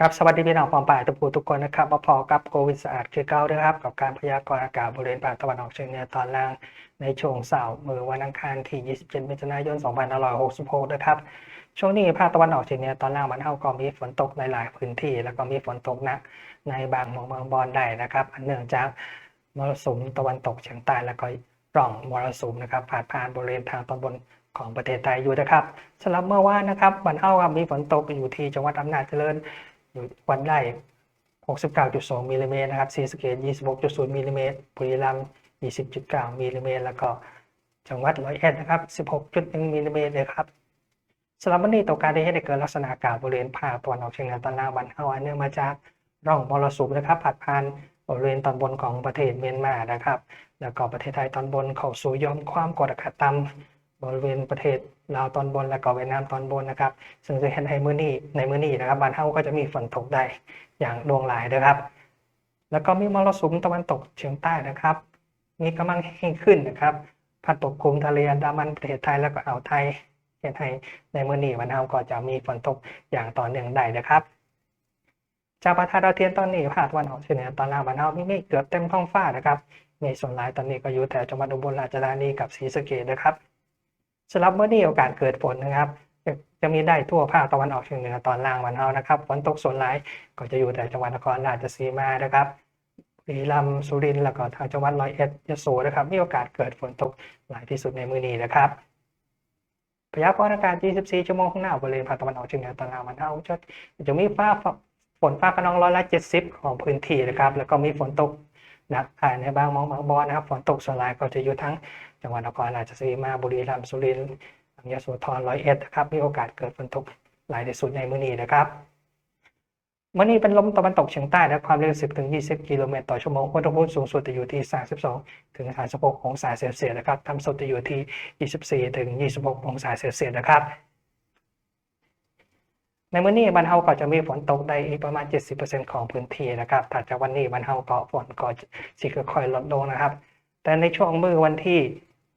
ครับสวัสดีพี่น้องปองป่ายทุกผู้ทุกคนนะครับมาพอกับโควิดสะอาดคือเก้าด้วยครับกับการพยากรณ์อากาศบริเวณภาคตะวันออกเฉียงเหนือตอนล่างในช่วงเสาร์มือวันอังคารที่ 27 มิถุนายน 2566 นะครับช่วงนี้ภาคตะวันออกเฉียงเหนือตอนล่างมันเท่าก็มีฝนตกในหลายพื้นที่ แล้วก็มีฝนตกหนักในบางเมืองเมืองบอลได้นะครับอันเนื่องจากมรสุมตะวันตกเฉียงใต้แล้วก็ร่องมรสุมนะครับผ่านผ่านบริเวณทางตอนบนของประเทศไทยอยู่นะครับสำหรับเมื่อวานนะครับวันเท่าครับมีฝนตกอยู่ที่จังหวัดอำนาจเจริญ วัดได้ 69.2มิลลิเมตรนะครับศรีสเกษ26.0มิลลิเมตรบุรีรัมย์20.9มิลลิเมตรแล้วก็จังหวัดร้อยเอ็ดนะครับ 16.1มิลลิเมตรเลยครับสำหรับวันนี้ตัวการได้ให้ได้เกิดลักษณะอากาศบริเวณภาคตะวันออกเฉียงเหนือตอนล่างบันเฮาอันเนื่องมาจากร่องมรสุมนะครับผ่านผ่านบริเวณตอนบนของประเทศเมียนมานะครับ แล้วก็ประเทศไทยตอนบนเข้าสู่ยอมความกดอากาศต่ำ บริเวณประเทศลาวตอนบนและก็เวียดนามตอนบนนะครับ ซึ่งจะเห็นในมื้อนี้ในมื้อนี้นะครับบ้านเฮาก็จะมีฝนตกได้อย่างดวงหลายนะครับ แล้วก็มีมรสุมตะวันตกเฉียงใต้นะครับ มีกำลังแห้งขึ้นนะครับพัดปกคลุมทะเลอันดามันประเทศไทยแล้วก็อ่าวไทยเห็นให้ในมื้อนี้บ้านเฮาก็จะมีฝนตกอย่างต่อเนื่องได้นะครับจากประทานดาวเทียมตอนนี้ภาคตะวันออกเฉียงเหนือตอนล่างบ้านเฮามีเมฆเกือบเต็มท้องฟ้านะครับมฆส่วนหลายตอนนี้ก็อยู่แถวจังหวัดอุบลราชธานีกับศรีสะเกษนะครับ สำหรับเมื้อนี้โอกาสเกิดฝนนะครับจะจะมีได้ทั่วภาคตะวันออกเฉียงเหนือตอนล่างวันเฮานะครับฝนตกส่วนหลายก็จะอยู่แต่จังหวัดนครราชสีมานะครับบุรีรัมย์สุรินทร์แล้วก็ทางจังหวัดร้อยเอ็ดยโสนะครับมีโอกาสเกิดฝนตกหลายที่สุดในมื้อนี้นะครับพยากรณ์อากาศ 24 ชั่วโมงข้างหน้าบริเวณภาคตะวันออกเฉียงเหนือตอนล่างวันเฮาจะจะมีฟ้าฝนฟ้าขนองร้อยละ 70 ของพื้นที่นะครับ แล้วก็มีฝนตกหนักในบางมองบางบอนนะครับ ฝนตกส่วนหลายก็จะอยู่ทั้งจังหวัดนครราชสีมาบุรีรัมย์สุรินทร์ยโสธรร้อยเอ็ดนะครับมีโอกาสเกิดฝนตกหลายที่สุดในมื้อนี้นะครับมื้อนี้เป็นลมตะวันตกเฉียงใต้และความเร็ว 10 ถึง 20 กิโลเมตรต่อชั่วโมงอุณหภูมิสูงสุดจะอยู่ที่ 32 ถึง 36 องศาเซลเซียสนะครับต่ำสุดจะอยู่ที่ 24 ถึง 26 องศาเซลเซียสนะครับ ในมื้อนี้บรรเทาก็จะมีฝนตกได้อีกประมาณ 70%ของพื้นที่นะครับถัดจากวันนี้บรรเทาก็ฝนก็สิค่อยๆลดลงนะครับ แต่ในช่วงมือวันที่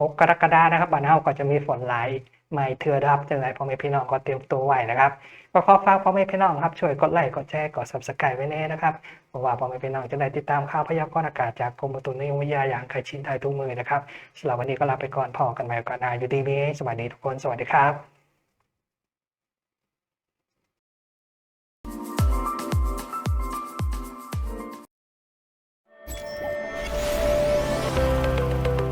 6กรกฎานะครับบ้านเฮาก็จะมีฝนหลายไม่เทือรับจังไรพ่อแม่พี่น้องก็เตรียมตัวไว้นะครับ ก็ขอฝากพ่อแม่พี่น้องครับช่วยกดไลค์กดแชร์กด subscribe ไว้แน่นะครับเพราะว่าพ่อแม่พี่น้องจะได้ติดตามข่าวพยากรณ์อากาศจากกรมอุตุนิยมวิทยาอย่างใกล้ชิดได้ทุกมือนะครับสำหรับวันนี้ก็ลาไปก่อนพอกันใหม่โอกาสหน้าอยู่ดีมีสวัสดีทุกคนสวัสดีครับ